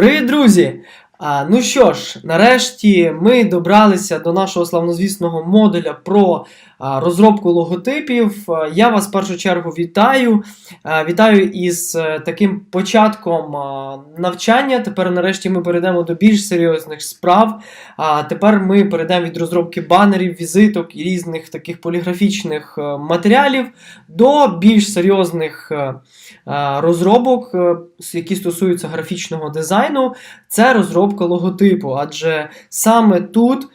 Привіт, друзі! Ну що ж, нарешті ми добралися до нашого славнозвісного модуля про розробку логотипів. Я вас в першу чергу вітаю. Вітаю із е, таким початком навчання. Тепер нарешті ми перейдемо до більш серйозних справ. Тепер ми перейдемо від розробки банерів, візиток і різних таких поліграфічних е, матеріалів до більш серйозних е, розробок, які стосуються графічного дизайну. Це розробка логотипу, адже саме тут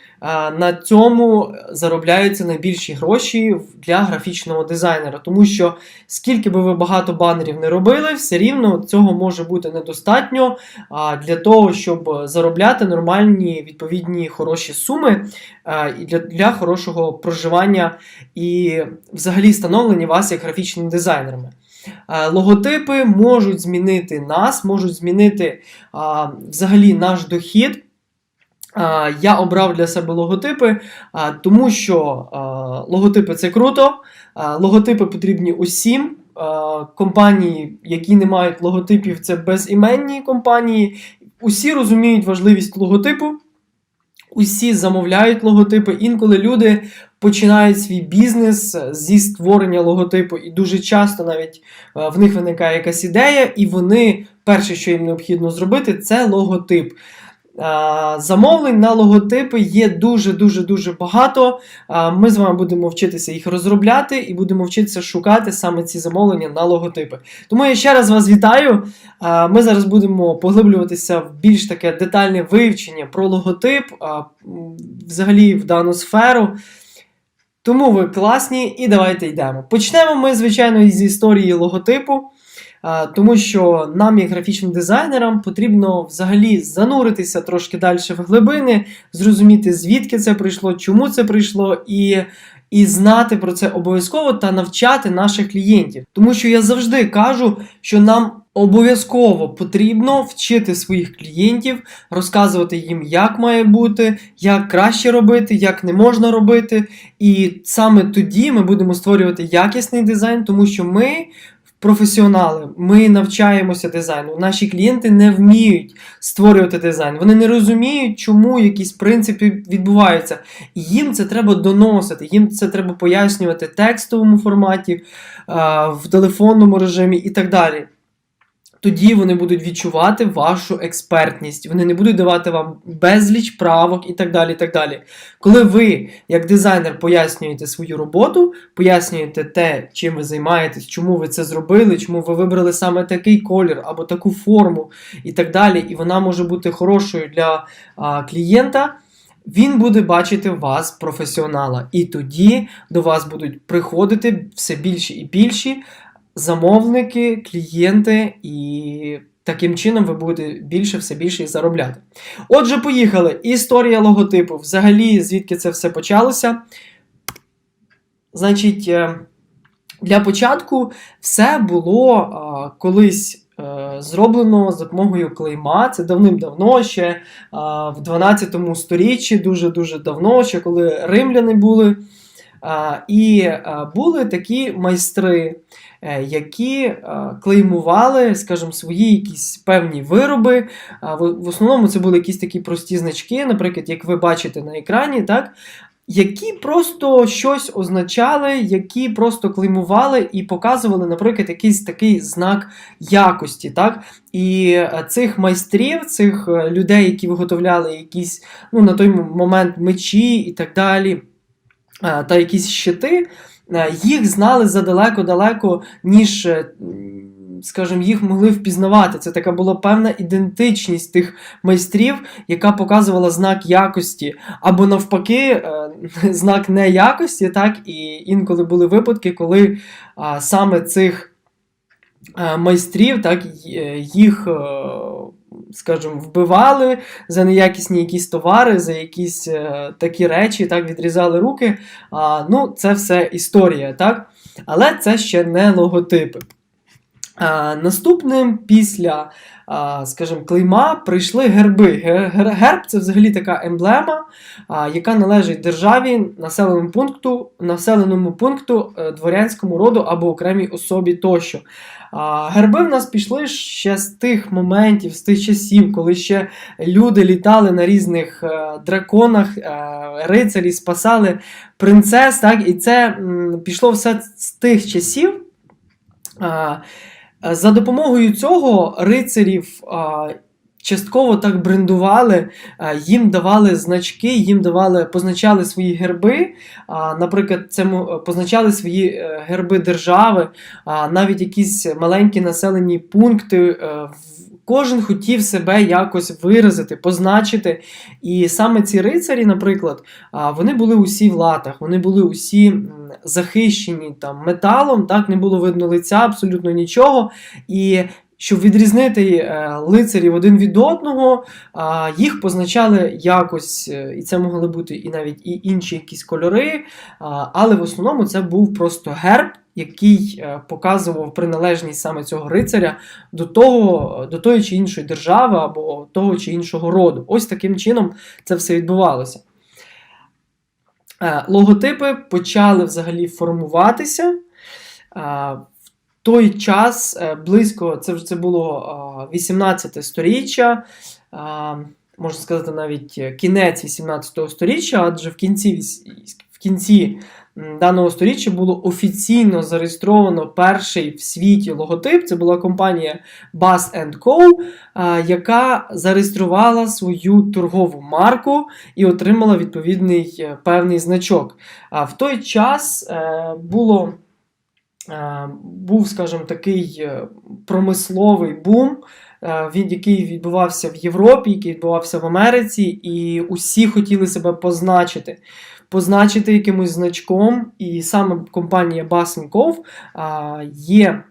на цьому заробляються найбільші гроші для графічного дизайнера. Тому що скільки би ви багато банерів не робили, все рівно цього може бути недостатньо для того, щоб заробляти нормальні відповідні хороші суми і для, для хорошого проживання і взагалі становлення вас як графічними дизайнерами. Е, Логотипи можуть змінити нас, можуть змінити взагалі наш дохід. Я обрав для себе логотипи, тому що логотипи це круто, логотипи потрібні усім. Компанії, які не мають логотипів, це безіменні компанії. Усі розуміють важливість логотипу, усі замовляють логотипи. Інколи люди починають свій бізнес зі створення логотипу, і дуже часто навіть е, в них виникає якась ідея, і вони перше, що їм необхідно зробити, це логотип. Е, Замовлень на логотипи є дуже дуже багато. Е, Ми з вами будемо вчитися їх розробляти і будемо вчитися шукати саме ці замовлення на логотипи. Тому я ще раз вас вітаю. Ми зараз будемо поглиблюватися в більш таке детальне вивчення про логотип, взагалі в дану сферу. Тому ви класні, і давайте йдемо. Почнемо ми, звичайно, з історії логотипу, тому що нам, як графічним дизайнерам, потрібно взагалі зануритися трошки далі в глибини, зрозуміти, звідки це прийшло, чому це прийшло, і, і знати про це обов'язково та навчати наших клієнтів. Тому що я завжди кажу, що нам. Обов'язково потрібно вчити своїх клієнтів, розказувати їм, як має бути, як краще робити, як не можна робити. І саме тоді ми будемо створювати якісний дизайн, тому що ми професіонали, ми навчаємося дизайну. Наші клієнти не вміють створювати дизайн. Вони не розуміють, чому якісь принципи відбуваються. Їм це треба доносити, їм це треба пояснювати в текстовому форматі, в телефонному режимі і так далі. Тоді вони будуть відчувати вашу експертність, вони не будуть давати вам безліч правок і так далі. і так далі. Коли ви, як дизайнер, пояснюєте свою роботу, пояснюєте те, чим ви займаєтесь, чому ви це зробили, чому ви вибрали саме такий колір або таку форму і так далі, і вона може бути хорошою для а, клієнта. Він буде бачити вас професіонала, і тоді до вас будуть приходити все більші і більші замовники, клієнти, і таким чином ви будете більше все більше і заробляти. Отже, поїхали. Історія логотипу. Взагалі, звідки це все почалося? Значить, е, для початку все було а, колись. е, Зроблено за допомогою клейма. Це давним-давно, ще в 12 сторіччі, дуже-дуже давно, ще коли римляни були. І були такі майстри, е, які клеймували, скажімо, свої якісь певні вироби. В в основному це були якісь такі прості значки, наприклад, як ви бачите на екрані, так? Які просто щось означали, які просто клеймували і показували, наприклад, якийсь такий знак якості. так? І е, цих майстрів, цих е, людей, які виготовляли якісь ну, на той момент мечі і так далі е, та якісь щити, е, їх знали задалеко-далеко, ніж, е, скажімо, їх могли впізнавати. Це така була певна ідентичність тих майстрів, яка показувала знак якості, або навпаки, е, знак неякості, так, і інколи були випадки, коли саме цих е, майстрів, так, е, їх. Скажімо, вбивали за неякісні якісь товари, за якісь е, такі речі, так, відрізали руки. А, ну, це все історія, так? Але це ще не логотипи. А, наступним після, а, скажімо, клейма прийшли герби. Гер- Герб це взагалі така емблема, а, яка належить державі, населеному пункту, населеному пункту, е, дворянському роду або окремій особі тощо. Герби в нас пішли ще з тих моментів, з тих часів, коли ще люди літали на різних е, драконах, е, рицарі спасали принцес, так, і це пішло все з тих часів. За допомогою цього рицарів частково так брендували, їм давали значки, їм давали, позначали свої герби. Наприклад, це позначали свої е, герби держави, навіть якісь маленькі населені пункти. е, Кожен хотів себе якось виразити, позначити. І саме ці рицарі, наприклад, вони були усі в латах, вони були усі захищені там металом, так не було видно лиця, абсолютно нічого. І щоб відрізнити е, лицарів один від одного, їх позначали якось, е, і це могли бути і навіть і інші якісь кольори, але в основному це був просто герб. Який е, показував приналежність саме цього рицаря до того, до тої чи іншої держави або того чи іншого роду. Ось таким чином це все відбувалося. Логотипи почали взагалі формуватися. Той час е, близько, це це було е, 18 сторіччя, можна сказати, навіть кінець 18 сторіччя, адже в кінці, в кінці даного сторіччя було офіційно зареєстровано перший в світі логотип. Це була компанія Bass Co, е, яка зареєструвала свою торгову марку і отримала відповідний е, певний значок. А в той час було, був, скажімо, такий е, промисловий бум. е, Він який відбувався в Європі, який відбувався в Америці, і усі хотіли себе позначити, позначити якимось значком. І саме компанія Co є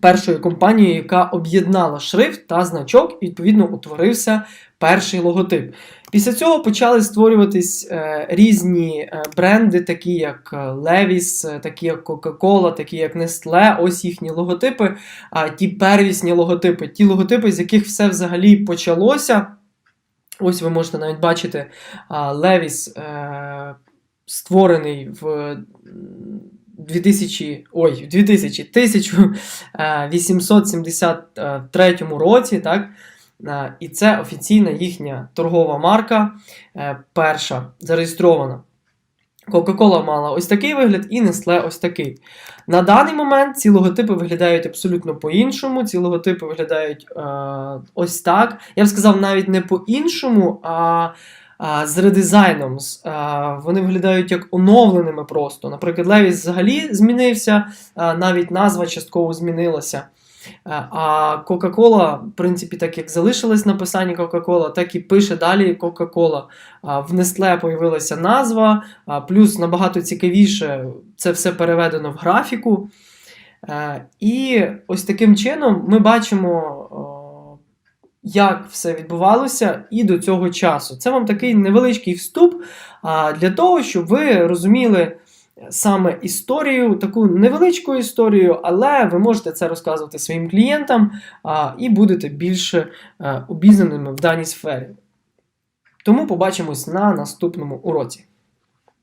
першою компанією, яка об'єднала шрифт та значок, і відповідно утворився перший логотип. Після цього почали створюватись е, різні е, бренди, такі як е, Levi's, такі як Coca-Cola, такі як Nestle, ось їхні логотипи, а ті первісні логотипи, ті логотипи, з яких все взагалі почалося. Ось ви можете навіть бачити Levi's створений в 2000, ой, 2000, 1873 році, так? Е, І це офіційна їхня торгова марка, е, перша зареєстрована. Coca-Cola мала ось такий вигляд, і Nestle ось такий. На даний момент ці логотипи виглядають абсолютно по-іншому. Ці логотипи виглядають е, ось так. Я б сказав, навіть не по-іншому, а, а з редизайном. З, е, вони виглядають як оновленими просто. Наприклад, Levi's взагалі змінився, е, навіть назва частково змінилася. Е, А Coca-Cola, в принципі, так як залишилось написання Coca-Cola, так і пише далі Coca-Cola. А, В Nestle появилася назва, плюс набагато цікавіше це все переведено в графіку. Е, І ось таким чином ми бачимо, як все відбувалося і до цього часу. Це вам такий невеличкий вступ для того, щоб ви розуміли саме історію, таку невеличку історію, але ви можете це розказувати своїм клієнтам а, і будете більше е, обізнаними в даній сфері. Тому побачимось на наступному уроці.